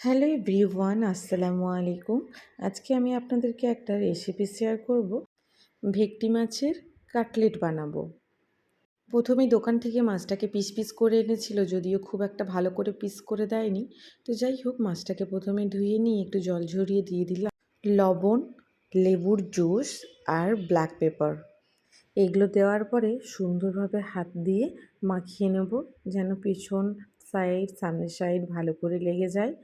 Hello everyone, আসসালামু আলাইকুম। আজকে আমি আপনাদেরকে একটা রেসিপি শেয়ার করব। ভেটকি মাছের কাটলেট বানাবো। প্রথমে দোকান থেকে মাছটাকে পিস পিস করে এনেছিল, যদিও খুব একটা ভালো করে পিস করে দেয়নি। তো যাই হোক, মাছটাকে প্রথমে ধুয়ে নিয়ে একটু জল ঝরিয়ে দিয়ে দিলাম। লবণ, লেবুর জুস আর ব্ল্যাক পেপার এগুলো দেওয়ার পরে সুন্দরভাবে হাত দিয়ে মাখিয়ে নেব, যেন পিছন সাইড সামনের সাইড ভালো করে লেগে যায়।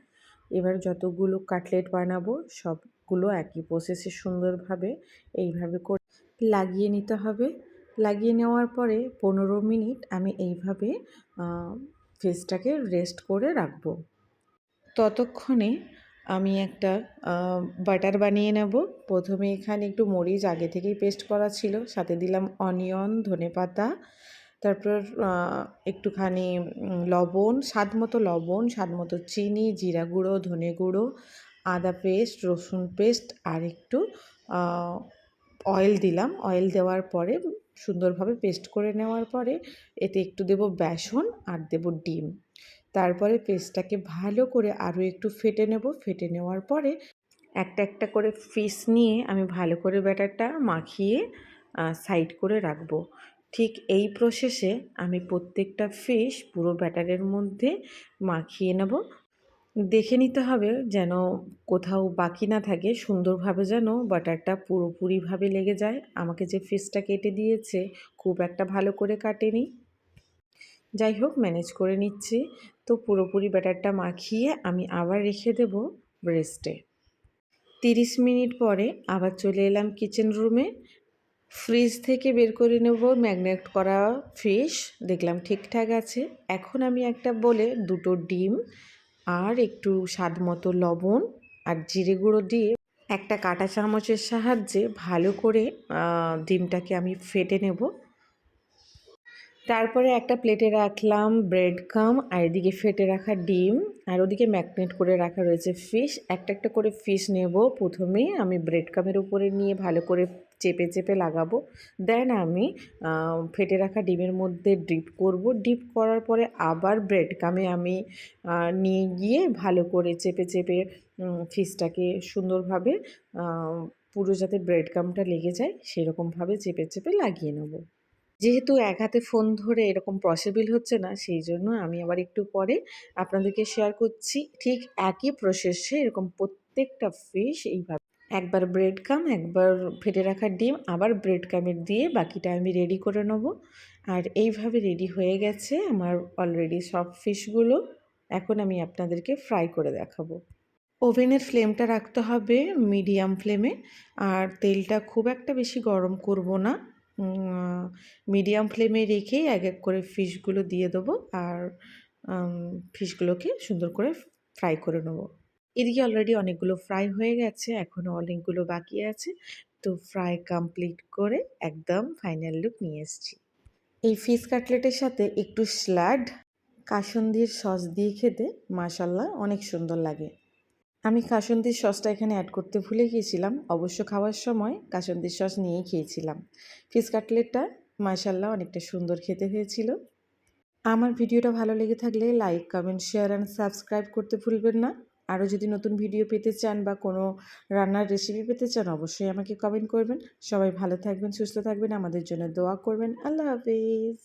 এবার যতগুলো কাটলেট বানাবো, সবগুলো একই প্রসেসে সুন্দরভাবে এইভাবে করে লাগিয়ে নিতে হবে। লাগিয়ে নেওয়ার পরে পনেরো মিনিট আমি এইভাবে ফেসটাকে রেস্ট করে রাখব। ততক্ষণে আমি একটা বাটার বানিয়ে নেব। প্রথমে এখানে একটু মরিচ আগে থেকেই পেস্ট করা ছিল। সাথে দিলাম অনিয়ন ধনে পাতা তারপর একটুখানি লবণ, স্বাদ মতো লবণ, স্বাদ মতো চিনি, জিরা গুঁড়ো, ধনে গুঁড়ো, আদা পেস্ট, রসুন পেস্ট, আর একটু অয়েল দিলাম। অয়েল দেওয়ার পরে, সুন্দরভাবে পেস্ট করে নেওয়ার পরে, এতে একটু দেব বেসন আর দেব ডিম। তারপরে পেস্টটাকে ভালো করে আরও একটু ফেটে নেব। ফেটে নেওয়ার পরে, একটা একটা করে ফিস নিয়ে আমি ভালো করে ব্যাটারটা মাখিয়ে সাইড করে রাখব। ঠিক এই প্রসেসে আমি প্রত্যেকটা ফিশ পুরো ব্যাটারের মধ্যে মাখিয়ে নেব। দেখে নিতে হবে যেন কোথাও বাকি না থাকে, সুন্দরভাবে যেন বাটারটা পুরোপুরিভাবে লেগে যায়। আমাকে যে ফিশটা কেটে দিয়েছে, খুব একটা ভালো করে কাটেনি। যাই হোক ম্যানেজ করে নিচ্ছি। তো পুরোপুরি ব্যাটারটা মাখিয়ে আমি আবার রেখে দেব ব্রেস্টে তিরিশ মিনিট পরে আবার চলে এলাম কিচেন রুমে ফ্রিজ থেকে বের করে নেব ম্যাগনেট করা ফিশ দেখলাম ঠিকঠাক আছে। এখন আমি একটা বলে দুটো ডিম আর একটু স্বাদ মতো লবণ আর জিরে গুঁড়ো দিয়ে একটা কাটা চামচের সাহায্যে ভালো করে ডিমটাকে আমি ফেটে নেব। তারপরে একটা প্লেটে রাখলাম ব্রেড কাম আর এদিকে ফেটে রাখা ডিম, আর ওদিকে ম্যাগনেট করে রাখা রয়েছে ফিশ একটা একটা করে ফিশ নেব প্রথমে, আমি ব্রেড কামের উপরে নিয়ে ভালো করে চেপে চেপে লাগাবো। দেন আমি ফেটে রাখা ডিমের মধ্যে ডিপ করব। ডিপ করার পরে আবার ব্রেড কামে আমি নিয়ে গিয়ে ভালো করে চেপে চেপে ফিশটাকে সুন্দরভাবে পুরো যাতে ব্রেড কামটা লেগে যায়, সেরকমভাবে চেপে চেপে লাগিয়ে নেব। যেহেতু এক হাতে ফোন ধরে এরকম পসিবল হচ্ছে না, সেই জন্য আমি আবার একটু পরে আপনাদেরকে শেয়ার করছি। ঠিক একই প্রসেসে এরকম প্রত্যেকটা ফিশ এইভাবে। একবার ব্রেড কাম একবার ফেটে রাখা ডিম, আবার ব্রেড কামের দিয়ে বাকিটা আমি রেডি করে নেব। আর এইভাবে রেডি হয়ে গেছে আমার অলরেডি সব ফিশগুলো এখন আমি আপনাদেরকে ফ্রাই করে দেখাবো। ওভেনের ফ্লেমটা রাখতে হবে মিডিয়াম ফ্লেমে আর তেলটা খুব একটা বেশি গরম করব না। মিডিয়াম ফ্লেমে রেখেই এক এক করে ফিশগুলো দিয়ে দেবো আর ফিশগুলোকে সুন্দর করে ফ্রাই করে নেব। এদিকে অলরেডি অনেকগুলো ফ্রাই হয়ে গেছে এখনও অনেকগুলো বাকি আছে। তো ফ্রাই কমপ্লিট করে একদম ফাইনাল লুক নিয়ে এসেছি। এই ফিশ কাটলেটের সাথে একটু স্ল্যাড কাসন্দির সস দিয়ে খেতে মাসাল্লাহ অনেক সুন্দর লাগে। আমি কাসন্দির সসটা এখানে অ্যাড করতে ভুলে গিয়েছিলাম। অবশ্য খাওয়ার সময় কাসন্দির সস নিয়েই খেয়েছিলাম। ফিস কাটলেটটা মাসাল্লাহ অনেকটা সুন্দর খেতে হয়েছিল। আমার ভিডিওটা ভালো লেগে থাকলে like comment share and subscribe করতে ভুলবেন না। আরও যদি নতুন ভিডিও পেতে চান বা কোনো রান্নার রেসিপি পেতে চান, অবশ্যই আমাকে কমেন্ট করবেন। সবাই ভালো থাকবেন, সুস্থ থাকবেন, আমাদের জন্য দোয়া করবেন। আল্লাহ হাফিজ।